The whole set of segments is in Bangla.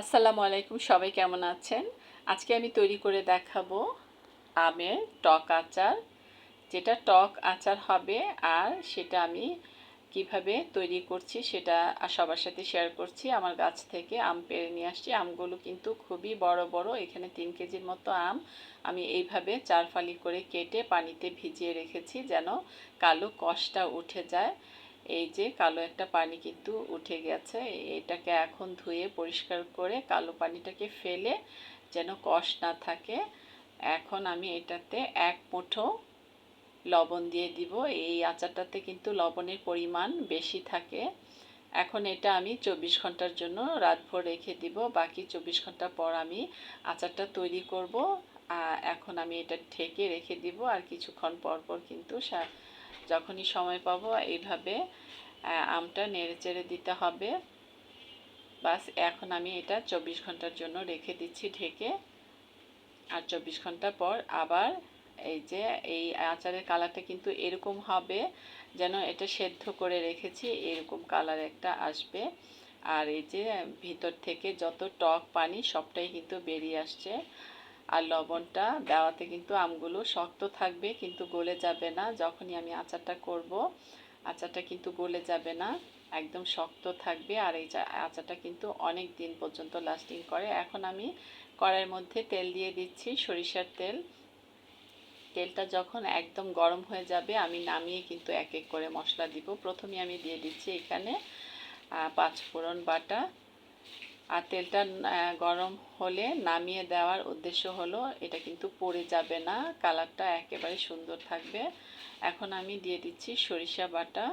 আসসালামু আলাইকুম, সবাই কেমন আছেন? আজকে আমি তৈরি করে দেখাবো আমের টক আচার, যেটা টক আচার হবে আর সেটা আমি কীভাবে তৈরি করছি সেটা সবার সাথে শেয়ার করছি। আমার গাছ থেকে আম পেরে নিয়ে আসছি। আমগুলো কিন্তু খুবই বড় বড়, এখানে তিন কেজির মতো আম। আমি এইভাবে চার ফালি করে কেটে পানিতে ভিজিয়ে রেখেছি যেন কালো কষটা উঠে যায়। এই যে কালো একটা পানি কিন্তু উঠে গেছে। এটাকে এখন ধুয়ে পরিষ্কার করে কালো পানিটাকে ফেলে যেন কষ না থাকে। এখন আমি এটাতে এক মুঠো লবণ দিয়ে দিব। এই আচারটাতে কিন্তু লবণের পরিমাণ বেশি থাকে। এখন এটা আমি চব্বিশ ঘণ্টার জন্য রাতভর রেখে দিব। বাকি চব্বিশ ঘণ্টা পর আমি আচারটা তৈরি করব। এখন আমি এটা ঠেকে রেখে দিব। আর কিছুক্ষণ পর পর কিন্তু যখনই সময় পাবো, এইভাবে আমটা নেড়ে চেড়ে দিতে হবে। বাস, এখন আমি এটা চব্বিশ ঘণ্টার জন্য রেখে দিচ্ছি ঢেকে। আর চব্বিশ ঘণ্টা পর আবার এই যে, এই আচারের কালারটা কিন্তু এরকম হবে যেন এটা সেদ্ধ করে রেখেছি, এরকম কালার একটা আসবে। আর এই যে, ভিতর থেকে যত টক পানি সবটাই কিন্তু বেরিয়ে আসছে। আর লবণটা দেওয়াতে কিন্তু আমগুলো শক্ত থাকবে, কিন্তু গলে যাবে না। যখনই আমি আচারটা করব, আচারটা কিন্তু গলে যাবে না, একদম শক্ত থাকবে। আর এই আচারটা কিন্তু অনেক দিন পর্যন্ত লাস্টিং করে। এখন আমি কড়াইয়ের মধ্যে তেল দিয়ে দিচ্ছি সরিষার তেল। তেলটা যখন একদম গরম হয়ে যাবে, আমি নামিয়ে কিন্তু এক এক করে মশলা দিব। প্রথমে আমি দিয়ে দিচ্ছি এখানে পাঁচ ফোড়ন বাটা। আর তেলটা গরম হলে নামিয়ে দেওয়ার উদ্দেশ্য হলো এটা কিন্তু পড়ে যাবে না, কালারটা একেবারে সুন্দর থাকবে। এখন আমি দিয়ে দিচ্ছি সরিষা বাটা,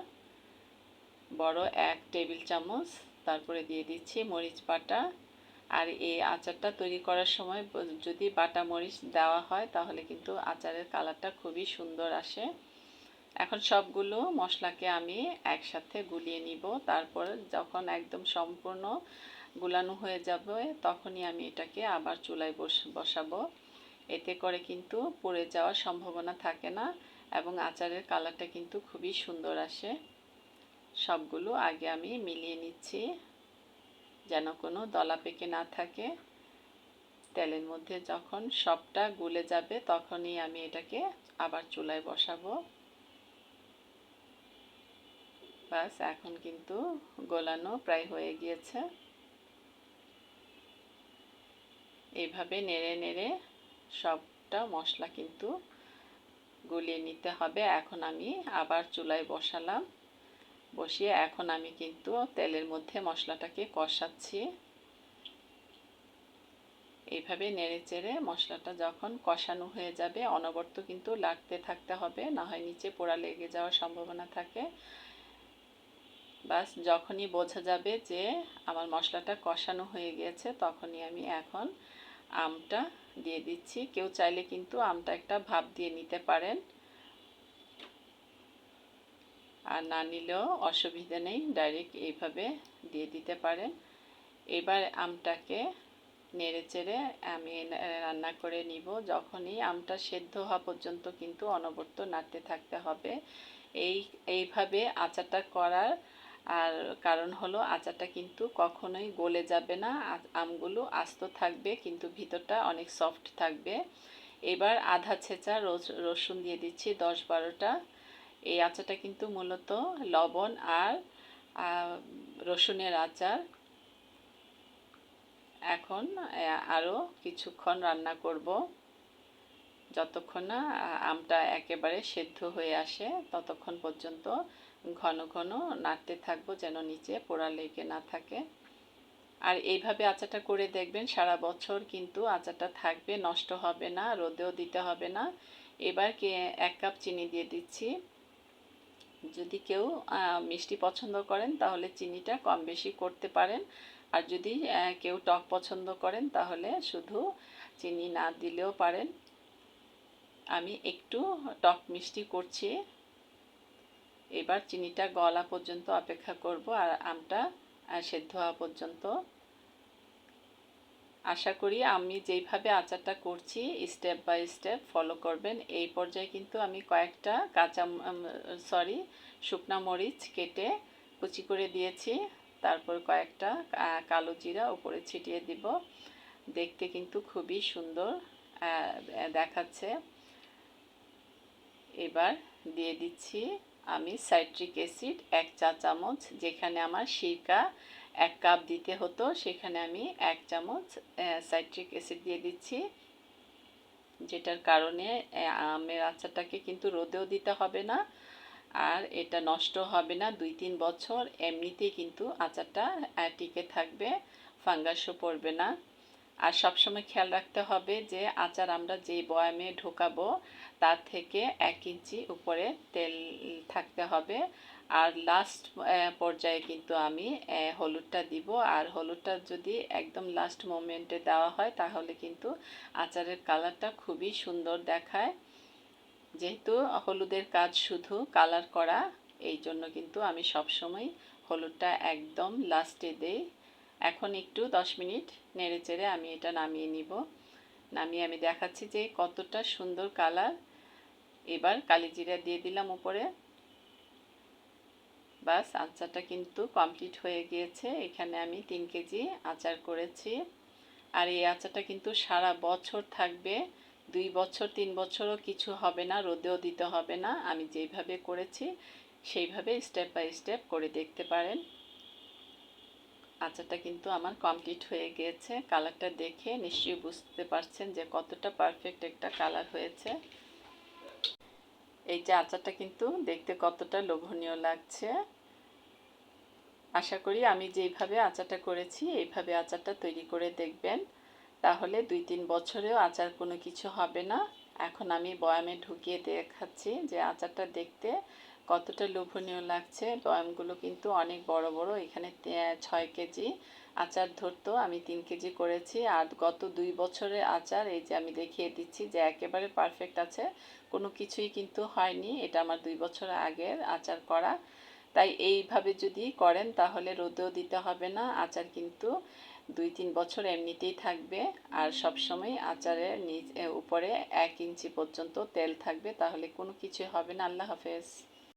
বড় এক টেবিল চামচ, তারপরে দিয়ে দিচ্ছি মরিচ বাটা। আর এই আচারটা তৈরি করার সময় যদি বাটা মরিচ দেওয়া হয় তাহলে কিন্তু আচারের কালারটা খুবই সুন্দর আসে। এখন সবগুলো মশলাকে আমি একসাথে গুলিয়ে নিব, তারপর যখন একদম সম্পূর্ণ গুলানো হয়ে যাবে, তখনই আমি এটাকে আবার চুলায় বসাবো। এতে করে কিন্তু পড়ে যাওয়ার সম্ভাবনা থাকে না এবং আচারের কালারটা কিন্তু খুবই সুন্দর আসে। সবগুলো আগে আমি মিলিয়ে নিচ্ছি, যেন কোনো দলা পেকে না থাকে। তেলের মধ্যে যখন সবটা গুলে যাবে, তখনই আমি এটাকে আবার চুলায় বসাবো। বাস এখন কিন্তু গোলানো প্রায় হয়ে গিয়েছে। এইভাবে নেড়ে নেড়ে সবটা মশলা কিন্তু গলিয়ে নিতে হবে। এখন আমি আবার চুলায় বসালাম। বসিয়ে এখন আমি কিন্তু তেলের মধ্যে মশলাটাকে কষাচ্ছি। এইভাবে নেড়ে চেড়ে মশলাটা যখন কষানো হয়ে যাবে, অনবর্ত কিন্তু লাগতে থাকতে হবে, না হয় নিচে পোড়া লেগে যাওয়ার সম্ভাবনা থাকে। বাস, যখনই বোঝা যাবে যে আমার মশলাটা কষানো হয়ে গিয়েছে তখনই আমি এখন আমটা দিয়ে দিচ্ছি। কেউ চাইলে কিন্তু আমটা একটা ভাপ দিয়ে নিতে পারেন। আর না নিলেও অসুবিধা নেই, ডাইরেক্ট এইভাবে দিয়ে দিতে পারেন। এবার আমটাকে নেড়ে চেড়ে আমি রান্না করে নিব। যখনই আমটা সেদ্ধ হওয়া পর্যন্ত কিন্তু অনবর্ত নাড়তে থাকতে হবে। এই, এইভাবে আচারটা করার আর কারণ হলো আচারটা কিন্তু কখনোই গলে যাবে না আমগুলো আস্ত থাকবে কিন্তু ভিতরটা অনেক সফট থাকবে। এবার আধা ছেঁচা রসুন দিয়ে দিচ্ছি দশ বারোটা। এই আচারটা কিন্তু মূলত লবণ আর রসুনের আচার। এখন আরও কিছুক্ষণ রান্না করব। যতক্ষণ না আমটা একেবারে সেদ্ধ হয়ে আসে, ততক্ষণ পর্যন্ত ঘন ঘন নাড়তে থাকব যেন নিচে পোড়া লেগে না থাকে। আর এইভাবে আচারটা করে দেখবেন, সারা বছর কিন্তু আচারটা থাকবে, নষ্ট হবে না, রোদেও দিতে হবে না। এবার কে এক কাপ চিনি দিয়ে দিচ্ছি। যদি কেউ মিষ্টি পছন্দ করেন তাহলে চিনিটা কম বেশি করতে পারেন। আর যদি কেউ টক পছন্দ করেন তাহলে শুধু চিনি না দিলেও পারেন। আমি একটু টক মিষ্টি করছি। এবার চিনিটা গলা পর্যন্ত অপেক্ষা করব আর আমটা সেদ্ধ হওয়া পর্যন্ত। আশা করি আমি যেইভাবে আচারটা করছি স্টেপ বাই স্টেপ ফলো করবেন। এই পর্যায়ে কিন্তু আমি কয়েকটা কাঁচা সরি শুকনা মরিচ কেটে কুচি করে দিয়েছি। তারপর কয়েকটা কালো জিরা উপরে ছিটিয়ে দিব। দেখতে কিন্তু খুবই সুন্দর দেখাচ্ছে। এবার দিয়ে দিচ্ছি আমি সাইট্রিক অ্যাসিড এক চা চামচ, যেখানে আমার সিরকা এক কাপ দিতে হতো, সেখানে আমি এক চামচ সাইট্রিক অ্যাসিড দিয়ে দিচ্ছি, যেটার কারণে আমের আচারটাকে কিন্তু রোদেও দিতে হবে না, আর এটা নষ্ট হবে না দুই তিন বছর, এমনিতেই কিন্তু আচারটা টিকে থাকবে, ফাঙ্গাসও পড়বে না। আর সবসময় খেয়াল রাখতে হবে যে আচার আমরা যেই বয়ামে ঢোকাবো, তার থেকে এক ইঞ্চি উপরে তেল থাকতে হবে। আর লাস্ট পর্যায়ে কিন্তু আমি হলুদটা দিব। আর হলুদটা যদি একদম লাস্ট মোমেন্টে দেওয়া হয়, তাহলে কিন্তু আচারের কালারটা খুবই সুন্দর দেখায়। যেহেতু হলুদের কাজ শুধু কালার করা, এই জন্য কিন্তু আমি সবসময় হলুদটা একদম লাস্টে দেই। এখন একটু দশ মিনিট নেড়ে চেড়ে আমি এটা নামিয়ে নিব। নামিয়ে আমি দেখাচ্ছি যে কতটা সুন্দর কালার। এবার কালিজিরা দিয়ে দিলাম উপরে। বাস, আচারটা কিন্তু কমপ্লিট হয়ে গিয়েছে। এখানে আমি তিন কেজি আচার করেছি। আর এই আচারটা কিন্তু সারা বছর থাকবে। দুই বছর, তিন বছরও কিছু হবে না, রোদেও দিতে হবে না। আমি যেইভাবে করেছি, সেইভাবে স্টেপ বাই স্টেপ করে দেখতে পারেন। আচারটা কিন্তু আমার কমপ্লিট হয়ে গিয়েছে। কালারটা দেখে নিশ্চয়ই বুঝতে পারছেন যে কতটা পারফেক্ট একটা কালার হয়েছে। এই যে আচারটা কিন্তু দেখতে কতটা লোভনীয় লাগছে। আশা করি আমি যেইভাবে আচারটা করেছি, এইভাবে আচারটা তৈরি করে দেখবেন। তাহলে দুই তিন বছরেও আচার কোনো কিছু হবে না। এখন আমি বয়ামে ঢুকিয়ে দেখাচ্ছি যে আচারটা দেখতে কতটা লোভনীয় লাগছে? বয়ামগুলো কিন্তু অনেক বড় বড়। এখানে ছয় কেজি আচার ধরতো। আমি তিন কেজি করেছি। আর গত দুই বছরের আচার, এই যে আমি দেখিয়ে দিচ্ছি যে একেবারে পারফেক্ট আছে। কোনো কিছুই কিন্তু হয়নি। এটা আমার দুই বছর আগের আচার করা। তাই এইভাবে যদি করেন, তাহলে রোদেও দিতে হবে না। আচার কিন্তু দুই, তিন বছর এমনিতেই থাকবে। আর সব সময় আচারের নিচ উপরে এক ইঞ্চি পর্যন্ত তেল থাকবে। তাহলে কোনো কিছু হবে না। আল্লাহ হাফেজ।